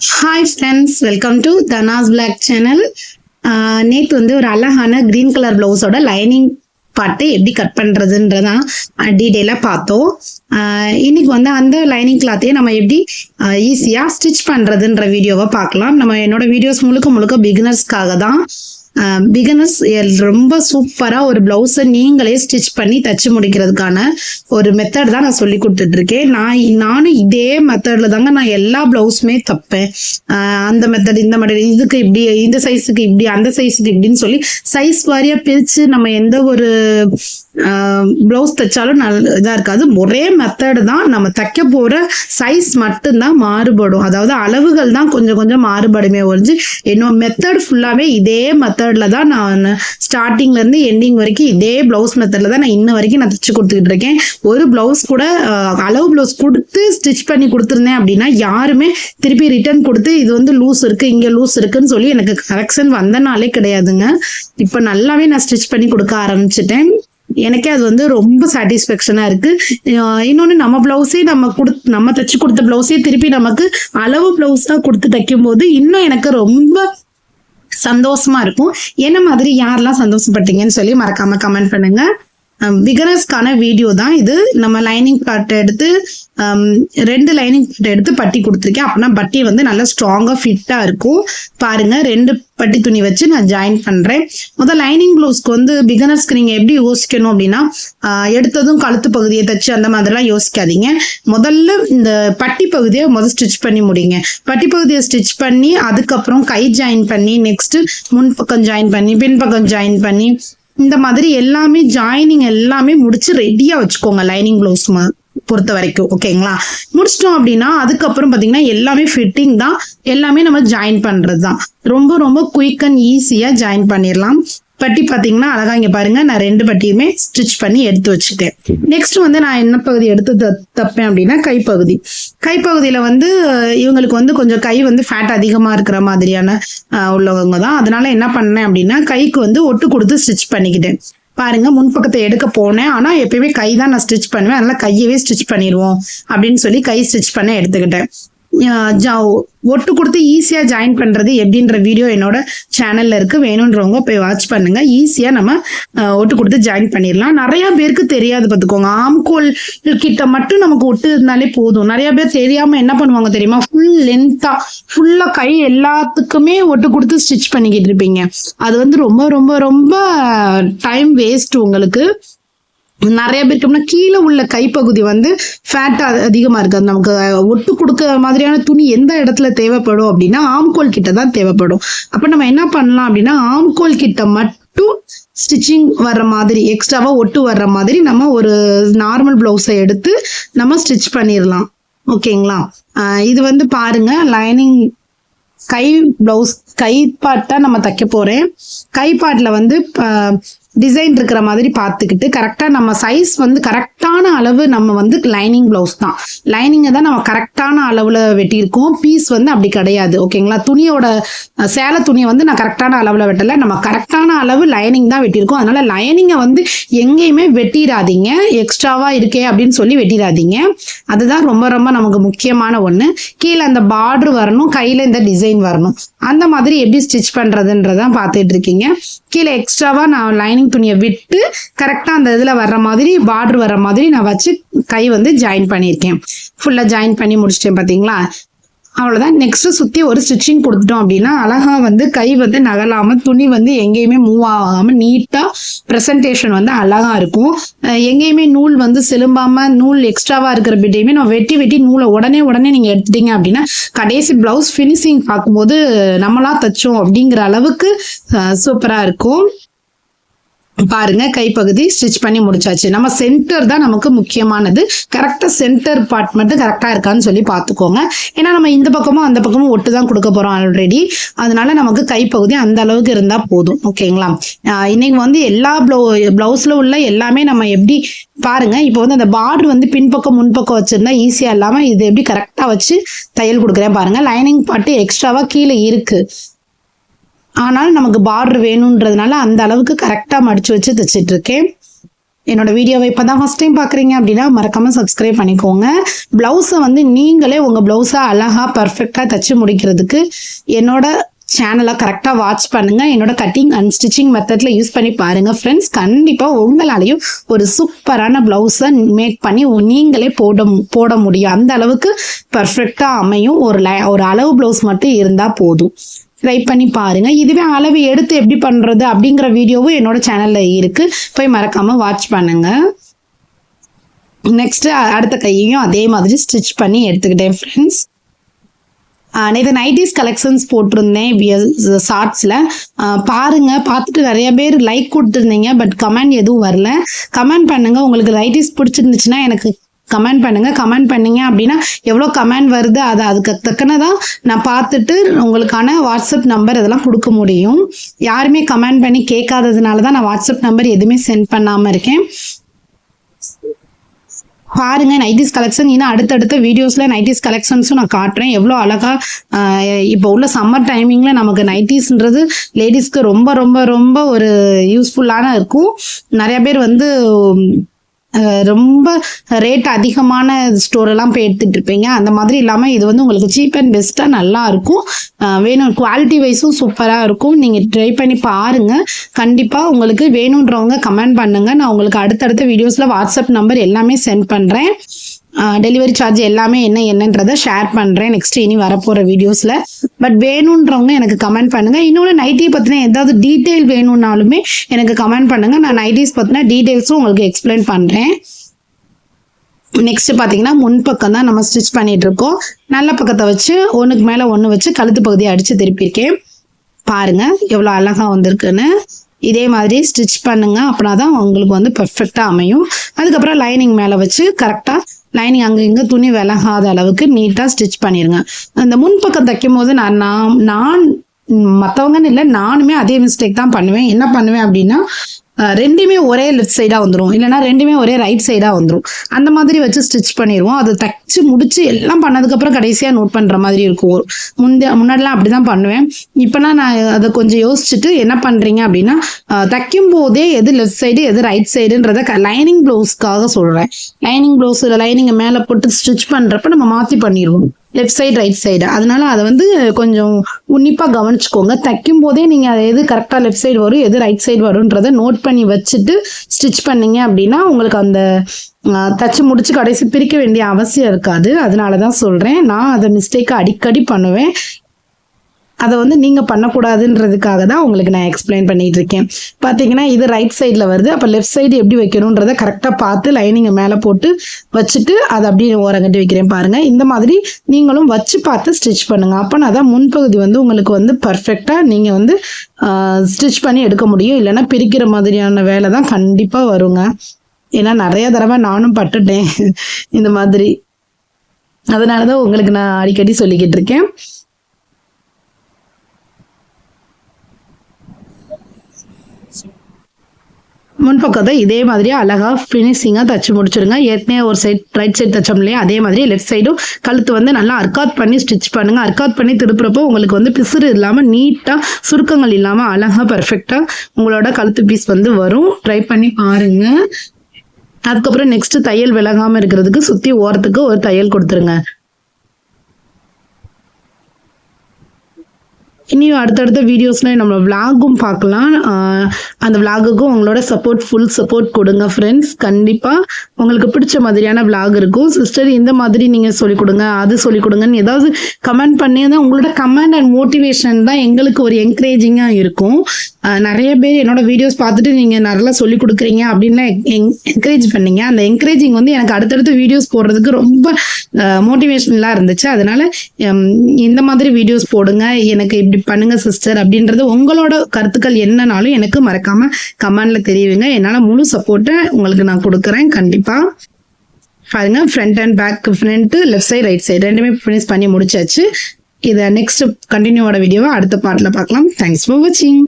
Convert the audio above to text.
Hi friends welcome to Dhana's blog channel நேற்று வந்து ஒரு அழகான க்ரீன் கலர் ப்ளவுஸோட லைனிங் பார்த்து எப்படி கட் பண்ணுறதுன்றதான் டீட்டெயிலாக பார்த்தோம். இன்னைக்கு வந்து அந்த லைனிங் கிளாத்தையே நம்ம எப்படி ஈஸியாக ஸ்டிச் பண்ணுறதுன்ற வீடியோவை பார்க்கலாம். நம்ம என்னோட வீடியோஸ் முழுக்க முழுக்க பிகினர்ஸ்க்காக தான். பிகினர்ஸ் ரொம்ப சூப்பராக ஒரு ப்ளவுஸை நீங்களே ஸ்டிச் பண்ணி தச்சு முடிக்கிறதுக்கான ஒரு மெத்தட் தான் நான் சொல்லி கொடுத்துட்டு இருக்கேன் நான் நானும் இதே மெத்தடில் தாங்க நான் எல்லா ப்ளவுஸுமே தப்பேன். அந்த மெத்தட் இந்த மெத்தட் இதுக்கு இப்படி இந்த சைஸுக்கு இப்படி அந்த சைஸுக்கு இப்படின்னு சொல்லி சைஸ் வாரியாக பிரித்து நம்ம எந்த ஒரு ப்ளவுஸ் தைச்சாலும் நல்ல இதாக இருக்காது. ஒரே மெத்தடு தான் நம்ம தைக்க போகிற சைஸ் மட்டும்தான் மாறுபடும். அதாவது அளவுகள் தான் கொஞ்சம் கொஞ்சம் மாறுபடுமே ஒழிஞ்சு என்னோட மெத்தட் ஃபுல்லாகவே இதே மெத்தடில் தான் நான் ஸ்டார்டிங்லேருந்து எண்டிங் வரைக்கும் இதே ப்ளவுஸ் மெத்தடில் தான் நான் இன்ன வரைக்கும் நான் தைச்சு கொடுத்துக்கிட்டு இருக்கேன். ஒரு ப்ளவுஸ் கூட அளவு ப்ளவுஸ் கொடுத்து ஸ்டிச் பண்ணி கொடுத்துருந்தேன் அப்படின்னா யாருமே திருப்பி ரிட்டர்ன் கொடுத்து இது வந்து லூஸ் இருக்குது இங்கே லூஸ் இருக்குன்னு சொல்லி எனக்கு கரெக்ஷன் வந்த நாளே கிடையாதுங்க. இப்போ நல்லாவே நான் ஸ்டிச் பண்ணி கொடுக்க ஆரம்பிச்சிட்டேன். எனக்கே அது வந்து ரொம்ப சாட்டிஸ்ஃபேக்ஷனாக இருக்கு. இன்னொன்று இன்னொன்னு நம்ம ப்ளவுஸே நம்ம கொடு நம்ம தைச்சு கொடுத்த ப்ளவுஸே திருப்பி நமக்கு அளவு ப்ளவுஸாக கொடுத்து தைக்கும்போது இன்னும் எனக்கு ரொம்ப சந்தோஷமா இருக்கும். என்ன மாதிரி யாரெல்லாம் சந்தோஷப்பட்டீங்கன்னு சொல்லி மறக்காம கமெண்ட் பண்ணுங்க. Um, பிகனர்ஸ்க்கான வீடியோ தான் இது. நம்ம லைனிங் பார்ட் எடுத்து um, ரெண்டு லைனிங் பார்ட் எடுத்து பட்டி கொடுத்துருக்கேன். அப்படின்னா பட்டி வந்து நல்லா ஸ்ட்ராங்காக ஃபிட்டாக இருக்கும். பாருங்க ரெண்டு பட்டி துணி வச்சு நான் ஜாயின் பண்ணுறேன் முதல் லைனிங் ப்ளவுஸ்க்கு வந்து பிகனர்ஸ்க்கு நீங்கள் எப்படி யோசிக்கணும் அப்படின்னா எடுத்ததும் கழுத்து பகுதியை தச்சு அந்த மாதிரிலாம் யோசிக்காதீங்க. முதல்ல இந்த பட்டி பகுதியை முதல் ஸ்டிச் பண்ணி முடிங்க. பட்டி பகுதியை ஸ்டிச் பண்ணி அதுக்கப்புறம் கை ஜாயின் பண்ணி நெக்ஸ்ட் முன்பக்கம் ஜாயின் பண்ணி பின்பக்கம் ஜாயின் பண்ணி இந்த மாதிரி எல்லாமே ஜாயினிங் எல்லாமே முடிச்சு ரெடியா வச்சுக்கோங்க லைனிங் ப்ளவுஸ் பொறுத்த வரைக்கும். ஓகேங்களா முடிச்சிட்டோம் அப்படின்னா அதுக்கப்புறம் பார்த்தீங்கன்னா எல்லாமே ஃபிட்டிங் தான். எல்லாமே நம்ம ஜாயின் பண்ணுறது தான் ரொம்ப ரொம்ப குயிக் அண்ட் ஈஸியாக ஜாயின் பண்ணிடலாம் பட்டி பார்த்தீங்கன்னா அழகா இங்க பாருங்க. நான் ரெண்டு பட்டியுமே ஸ்டிச் பண்ணி எடுத்து வச்சுட்டேன் நெக்ஸ்ட் வந்து நான் என்ன பகுதி எடுத்து த- தப்பேன் அப்படின்னா கைப்பகுதி. கைப்பகுதியில வந்து இவங்களுக்கு வந்து கொஞ்சம் கை வந்து ஃபேட் அதிகமா இருக்கிற மாதிரியான உள்ளவங்க தான். அதனால என்ன பண்ணேன் அப்படின்னா கைக்கு வந்து ஒட்டு கொடுத்து ஸ்டிச் பண்ணிக்கிட்டேன். பாருங்க முன்பக்கத்தை எடுக்க போனேன். ஆனா எப்பயுமே கை தான் நான் ஸ்டிச் பண்ணுவேன். அதனால கையவே ஸ்டிச் பண்ணிடுவோம் அப்படின்னு சொல்லி கை ஸ்டிச் பண்ண எடுத்துக்கிட்டேன். ஜா- ஒட்டு கொடுத்து ஈஸியாக ஜாயின் பண்ணுறது எப்படின்ற வீடியோ என்னோட சேனலில் இருக்குது வேணுன்றவங்க போய் வாட்ச் பண்ணுங்க. ஈஸியாக நம்ம ஒட்டு கொடுத்து ஜாயின் பண்ணிடலாம் நிறையா பேருக்கு தெரியாது பார்த்துக்கோங்க. ஆம்கோல் கிட்ட மட்டும் நமக்கு ஒட்டு இருந்தாலே போதும். நிறையா பேர் தெரியாமல் என்ன பண்ணுவாங்க தெரியுமா? ஃபுல் லென்த்தாக ஃபுல்லாக கை எல்லாத்துக்குமே ஒட்டு கொடுத்து ஸ்டிச் பண்ணிக்கிட்டு இருப்பீங்க. அது வந்து ரொம்ப ரொம்ப ரொம்ப டைம் வேஸ்ட் உங்களுக்கு. நிறைய பேருக்கு அப்படின்னா கீழே உள்ள கைப்பகுதி வந்து ஃபேட்டாக அதிகமாக இருக்காது நமக்கு ஒட்டு கொடுக்க மாதிரியான துணி எந்த இடத்துல தேவைப்படும் அப்படின்னா ஆம்கோல் கிட்ட தான் தேவைப்படும். அப்போ நம்ம என்ன பண்ணலாம் அப்படின்னா ஆம்கோல் கிட்ட மட்டும் ஸ்டிச்சிங் வர்ற மாதிரி எக்ஸ்ட்ராவாக ஒட்டு வர்ற மாதிரி நம்ம ஒரு நார்மல் ப்ளவுஸை எடுத்து நம்ம ஸ்டிச் பண்ணிடலாம். ஓகேங்களா? ஆஹ் இது வந்து பாருங்க லைனிங் கை ப்ளவுஸ் கை பார்ட் தான் நம்ம தைக்க போறேன். கை பார்ட்ல வந்து டிசைன் இருக்கிற மாதிரி பார்த்துக்கிட்டு கரெக்டாக நம்ம சைஸ் வந்து கரெக்டான அளவு நம்ம வந்து லைனிங் ப்ளவுஸ் தான். லைனிங்கை தான் நம்ம கரெக்டான அளவில் வெட்டியிருக்கோம். பீஸ் வந்து அப்படி கிடையாது. ஓகேங்களா துணியோட சேலை துணியை வந்து நான் கரெக்டான அளவில் வெட்டலை. நம்ம கரெக்டான அளவு லைனிங் தான் வெட்டியிருக்கோம். அதனால் லைனிங்கை வந்து எங்கேயுமே வெட்டிடாதீங்க. எக்ஸ்ட்ராவாக இருக்கே அப்படின்னு சொல்லி வெட்டிடாதீங்க. அதுதான் ரொம்ப ரொம்ப நமக்கு முக்கியமான ஒன்று கீழே அந்த பார்டர் வரணும். கையில் இந்த டிசைன் வரணும். அந்த மாதிரி எப்படி ஸ்டிச் பண்ணுறதுன்றதான் பார்த்துட்டு இருக்கீங்க கீழே எக்ஸ்ட்ராவா நான் லைனிங் துணியை விட்டு கரெக்டாக அந்த இதில் வர்ற மாதிரி பார்டர் வர்ற மாதிரி நான் வச்சு கை வந்து ஜாயின் பண்ணியிருக்கேன். ஃபுல்லாக ஜாயின் பண்ணி முடிச்சிட்டேன் பார்த்தீங்களா? அவ்வளோதான் நெக்ஸ்ட் சுற்றி ஒரு ஸ்டிச்சிங் கொடுத்துட்டோம் அப்படின்னா அழகாக வந்து கை வந்து நகலாமல் துணி வந்து எங்கேயுமே மூவ் ஆகாமல் நீட்டாக ப்ரெசன்டேஷன் வந்து அழகாக இருக்கும். எங்கேயுமே நூல் வந்து செலும்பாமல் நூல் எக்ஸ்ட்ராவாக இருக்கிற பிட்டையுமே நம்ம வெட்டி வெட்டி நூலை உடனே உடனே நீங்கள் எடுத்துட்டீங்க அப்படின்னா கடைசி ப்ளவுஸ் ஃபினிஷிங் பார்க்கும்போது நம்மளாக தைச்சோம் அப்படிங்கிற அளவுக்கு சூப்பராக இருக்கும். பாருங்க கைப்பகுதி ஸ்டிச் பண்ணி முடிச்சாச்சு. நம்ம சென்டர் தான் நமக்கு முக்கியமானது. கரெக்டாக சென்டர் பார்ட் மட்டும் கரெக்டாக இருக்கான்னு சொல்லி பார்த்துக்கோங்க. ஏன்னா நம்ம இந்த பக்கமும் அந்த பக்கமும் ஒட்டு தான் கொடுக்க போகிறோம் ஆல்ரெடி அதனால நமக்கு கைப்பகுதி அந்த அளவுக்கு இருந்தால் போதும். ஓகேங்களா? இன்னைக்கு வந்து எல்லா ப்ளவு ப்ளவுஸில் உள்ள எல்லாமே நம்ம எப்படி பாருங்க இப்போ வந்து அந்த பார்டர் வந்து பின்பக்கம் முன்பக்கம் வச்சுருந்தா ஈஸியாக இல்லாமல் இது எப்படி கரெக்டாக வச்சு தையல் கொடுக்குறேன் பாருங்க. லைனிங் பார்ட்டு எக்ஸ்ட்ராவாக கீழே இருக்குது ஆனால் நமக்கு பார்டர் வேணுன்றதுனால அந்த அளவுக்கு கரெக்டாக மடிச்சு வச்சு தைச்சிட்டு இருக்கேன் என்னோட வீடியோவை இப்போ தான் ஃபஸ்ட் டைம் பார்க்குறீங்க அப்படின்னா மறக்காமல் சப்ஸ்கிரைப் பண்ணிக்கோங்க. ப்ளவுஸை வந்து நீங்களே உங்கள் ப்ளவுஸை அழகாக பர்ஃபெக்டாக தச்சு முடிக்கிறதுக்கு என்னோட சேனலை கரெக்டாக வாட்ச் பண்ணுங்கள் என்னோட கட்டிங் அண்ட் ஸ்டிச்சிங் மெத்தடில் யூஸ் பண்ணி பாருங்கள் ஃப்ரெண்ட்ஸ் கண்டிப்பாக உங்களாலையும் ஒரு சூப்பரான ப்ளவுஸை மேக் பண்ணி நீங்களே போட போட முடியும். அந்த அளவுக்கு பர்ஃபெக்டாக அமையும். ஒரு லை ஒரு அளவு ப்ளவுஸ் மட்டும் இருந்தால் போதும். ட்ரை பண்ணி பாருங்க. இதுவே அளவு எடுத்து எப்படி பண்றது அப்படிங்கிற வீடியோவும் என்னோட சேனல்ல இருக்கு. போய் மறக்காம வாட்ச் பண்ணுங்க. நெக்ஸ்ட் அடுத்த கையையும் அதே மாதிரி ஸ்டிச் பண்ணி எடுத்துக்கிட்டேன் ஃப்ரெண்ட்ஸ் நேற்று நைட்டிஸ் கலெக்ஷன்ஸ் போட்டிருந்தேன் ஷார்ட்ஸில் பாருங்கள் பார்த்துட்டு நிறைய பேர் லைக் கொடுத்துருந்தீங்க பட் கமெண்ட் எதுவும் வரல. கமெண்ட் பண்ணுங்கள் உங்களுக்கு நைட்டிஸ் பிடிச்சிருந்துச்சுன்னா எனக்கு கமெண்ட் பண்ணுங்க. கமெண்ட் பண்ணீங்க அப்படின்னா எவ்வளோ கமெண்ட் வருது அதை அதுக்கு தக்கனதான் நான் பார்த்துட்டு உங்களுக்கான வாட்ஸ்அப் நம்பர் இதெல்லாம் கொடுக்க முடியும். யாருமே கமெண்ட் பண்ணி கேட்காததுனால தான் நான் வாட்ஸ்அப் நம்பர் எதுவுமே சென்ட் பண்ணாமல் இருக்கேன். பாருங்க நைட்டிஸ் கலெக்ஷன் இன்னும் அடுத்தடுத்த வீடியோஸில் நைட்டிஸ் கலெக்ஷன்ஸும் நான் காட்டுறேன். எவ்வளோ அழகா இப்போ உள்ள சம்மர் டைமிங்கில் நமக்கு நைட்டிஸ்ன்றது லேடிஸ்க்கு ரொம்ப ரொம்ப ரொம்ப ஒரு யூஸ்ஃபுல்லான இருக்கும். நிறைய பேர் வந்து ரொம்ப ரேட் அதிகமான ஸ்டோர் எல்லாம் போய் எடுத்துட்டு இருப்பீங்க. அந்த மாதிரி இல்லாமல் இது வந்து உங்களுக்கு சீப் அண்ட் பெஸ்ட்டாக நல்லா இருக்கும். வேணும். குவாலிட்டி வைஸும் சூப்பராக இருக்கும். நீங்கள் ட்ரை பண்ணி பாருங்கள் கண்டிப்பாக உங்களுக்கு வேணுன்றவங்க கமெண்ட் பண்ணுங்கள் நான் உங்களுக்கு அடுத்தடுத்த வீடியோஸில் வாட்ஸ்அப் நம்பர் எல்லாமே சென்ட் பண்ணுறேன் டெலிவரி சார்ஜ் எல்லாமே என்ன என்னன்றதை ஷேர் பண்ணுறேன் நெக்ஸ்ட் இனி வரப்போகிற வீடியோஸில் பட் வேணுன்றவங்க எனக்கு கமெண்ட் பண்ணுங்கள் இன்னொன்று நைட்டி பற்றின ஏதாவது டீட்டெயில் வேணும்னாலுமே எனக்கு கமெண்ட் பண்ணுங்கள் நான் நைட்டிஸ் பற்றின டீட்டெயில்ஸும் உங்களுக்கு எக்ஸ்பிளைன் பண்ணுறேன் நெக்ஸ்ட் பார்த்தீங்கன்னா முன்பக்கம் தான் நம்ம ஸ்டிச் பண்ணிட்டு இருக்கோம். நல்ல பக்கத்தை வச்சு ஒன்றுக்கு மேலே ஒன்று வச்சு கழுத்து பகுதியை அடித்து திருப்பியிருக்கேன். பாருங்கள் எவ்வளோ அழகாக வந்திருக்குன்னு. இதே மாதிரி ஸ்டிச் பண்ணுங்க. அப்படின்னா தான் உங்களுக்கு வந்து பர்ஃபெக்டாக அமையும். அதுக்கப்புறம் லைனிங் மேலே வச்சு கரெக்டாக லைனிங் அங்கே இங்கே துணி விலகாத அளவுக்கு நீட்டாக ஸ்டிச் பண்ணிடுங்க அந்த முன்பக்கம் தைக்கும் போது நான் நான் மற்றவங்கன்னு இல்லை நானுமே அதே மிஸ்டேக் தான் பண்ணுவேன். என்ன பண்ணுவேன் அப்படின்னா ரெண்டுமே ஒரே லெஃப்ட் சைடாக வந்துடும் இல்லைனா ரெண்டுமே ஒரே ரைட் சைடாக வந்துடும் அந்த மாதிரி வச்சு ஸ்டிச் பண்ணிடுவோம் அதை தைச்சு முடிச்சு எல்லாம் பண்ணதுக்கப்புறம் கடைசியாக நோட் பண்ணுற மாதிரி இருக்கும். முந்தைய முன்னாடிலாம் அப்படி தான் பண்ணுவேன். இப்போலாம் நான் அதை கொஞ்சம் யோசிச்சுட்டு என்ன பண்ணுறீங்க அப்படின்னா தைக்கும் போதே எது லெஃப்ட் சைடு எது ரைட் சைடுன்றத லைனிங் ப்ளவுஸ்க்காக சொல்கிறேன் லைனிங் ப்ளவுஸ் லைனிங்கை மேலே போட்டு ஸ்டிச் பண்ணுறப்ப நம்ம மாற்றி பண்ணிடுவோம் லெஃப்ட் சைடு ரைட் சைடு அதனால அதை வந்து கொஞ்சம் உன்னிப்பாக கவனிச்சுக்கோங்க. தைக்கும் போதே நீங்கள் அதை எது கரெக்டாக லெஃப்ட் சைடு வரும் எது ரைட் சைடு வரும்ன்றதை நோட் பண்ணி வச்சுட்டு ஸ்டிச் பண்ணீங்க அப்படின்னா உங்களுக்கு அந்த தச்சு முடிச்சு கடைசி பிரிக்க வேண்டிய அவசியம் இருக்காது. அதனால தான் சொல்கிறேன் நான் அதை மிஸ்டேக்கை அடிக்கடி பண்ணுவேன். அதை வந்து நீங்கள் பண்ணக்கூடாதுன்றதுக்காக தான் உங்களுக்கு நான் எக்ஸ்பிளைன் பண்ணிகிட்டு இருக்கேன் பார்த்தீங்கன்னா இது ரைட் சைடில் வருது. அப்போ லெஃப்ட் சைடு எப்படி வைக்கணுன்றதை கரெக்டாக பார்த்து லைனிங்கை மேலே போட்டு வச்சுட்டு அதை அப்படியே ஓரங்கட்டி வைக்கிறேன் பாருங்கள் இந்த மாதிரி நீங்களும் வச்சு பார்த்து ஸ்டிச் பண்ணுங்கள் அப்போனா தான் முன்பகுதி வந்து உங்களுக்கு வந்து பர்ஃபெக்டாக நீங்கள் வந்து ஸ்டிச் பண்ணி எடுக்க முடியும். இல்லைன்னா பிரிக்கிற மாதிரியான வேலை தான் கண்டிப்பாக வருங்க. ஏன்னா நிறைய தடவை நானும் பட்டுட்டேன். இந்த மாதிரி. அதனால தான் உங்களுக்கு நான் அடிக்கடி சொல்லிக்கிட்டு இருக்கேன். முன்பக்கத்தை இதே மாதிரி அழகாக ஃபினிஷிங்காக தச்சு முடிச்சிடுங்க ஏற்கனவே ஒரு சைட் ரைட் சைடு தச்சோம் இல்லையா? அதே மாதிரி லெஃப்ட் சைடும் கழுத்து வந்து நல்லா அர்க்காத் பண்ணி ஸ்டிச் பண்ணுங்கள் அர்க்காத் பண்ணி திருப்புறப்போ உங்களுக்கு வந்து பிசுறு இல்லாமல் நீட்டாக சுருக்கங்கள் இல்லாமல் அழகாக பர்ஃபெக்டாக உங்களோட கழுத்து பீஸ் வந்து வரும். ட்ரை பண்ணி பாருங்கள் அதுக்கப்புறம் நெக்ஸ்ட் தையல் விலகாமல் இருக்கிறதுக்கு சுற்றி ஓரத்துக்கு ஒரு தையல் கொடுத்துருங்க. இனியும் அடுத்தடுத்த வீடியோஸ்லாம் நம்ம விலாகும் பார்க்கலாம். அந்த விலாகுக்கும் உங்களோட சப்போர்ட் ஃபுல் சப்போர்ட் கொடுங்க ஃப்ரெண்ட்ஸ் கண்டிப்பாக உங்களுக்கு பிடிச்ச மாதிரியான விலாக் இருக்கும். சிஸ்டர் இந்த மாதிரி நீங்கள் சொல்லிக் கொடுங்க அது சொல்லிக் கொடுங்கன்னு ஏதாவது கமெண்ட் பண்ணி தான் உங்களோட கமெண்ட் அண்ட் மோட்டிவேஷன் தான் எங்களுக்கு ஒரு என்கரேஜிங்காக இருக்கும். நிறைய பேர் என்னோட வீடியோஸ் பார்த்துட்டு நீங்கள் நல்லா சொல்லி கொடுக்குறீங்க அப்படின்னு என்கரேஜ் பண்ணீங்க. அந்த என்கரேஜிங் வந்து எனக்கு அடுத்தடுத்து வீடியோஸ் போடுறதுக்கு ரொம்ப மோட்டிவேஷனலாக இருந்துச்சு. அதனால இந்த மாதிரி வீடியோஸ் போடுங்க. எனக்கு இப்படி பண்ணுங்க சிஸ்டர் அப்படின்றது உங்களோட கருத்துக்கள் என்னனாலும் எனக்கு மறக்காம கமெண்ட்ல தெரியுங்க என்னால் முழு சப்போர்ட்டை உங்களுக்கு நான் கொடுக்குறேன். கண்டிப்பாக பாருங்க front and back front left side right side ரெண்டுமே ஃபினிஷ் பண்ணி முடிச்சாச்சு. இதை நெக்ஸ்ட் கண்டினியூவோட வீடியோவை அடுத்த பாட்டில் பார்க்கலாம். தேங்க்ஸ் ஃபார் வாட்சிங்